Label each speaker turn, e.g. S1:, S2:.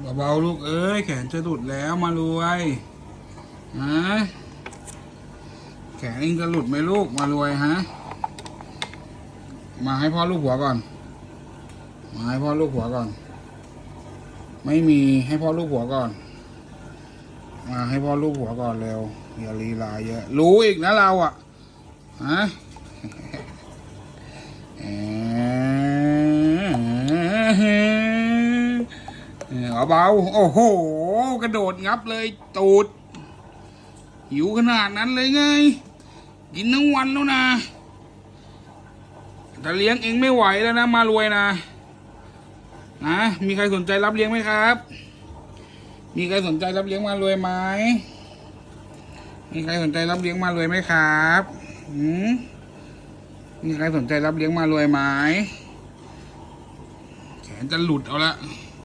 S1: เบาๆลูกเอ้ยแขนจะหลุดแล้วมารวยฮะแขนเองจะหลุดไหมลูกมารวยฮะมาให้พ่อลูกหัวก่อน มาให้พ่อลูกหัวก่อน ไม่มีให้พ่อลูกหัวก่อน มาให้พ่อลูกหัวก่อนเร็วอย่าลีลาเยอะรู้อีกนะเราอะฮะ เอ่อ เบาๆโอ้โห กระโดดงับเลยตูด หิวขนาดนั้นเลยไง กินทั้งวันแล้วนะแต่เลี้ยงเองไม่ไหวแล้วนะมารวยนะนะมีใครสนใจรับเลี้ยงไหมครับ มีใครสนใจรับเลี้ยงมารวยไหมมีใครสนใจรับเลี้ยงมารวยไหมครับหืมมีใครสนใจรับเลี้ยงมารวยไหมแขนจะหลุดเอาละ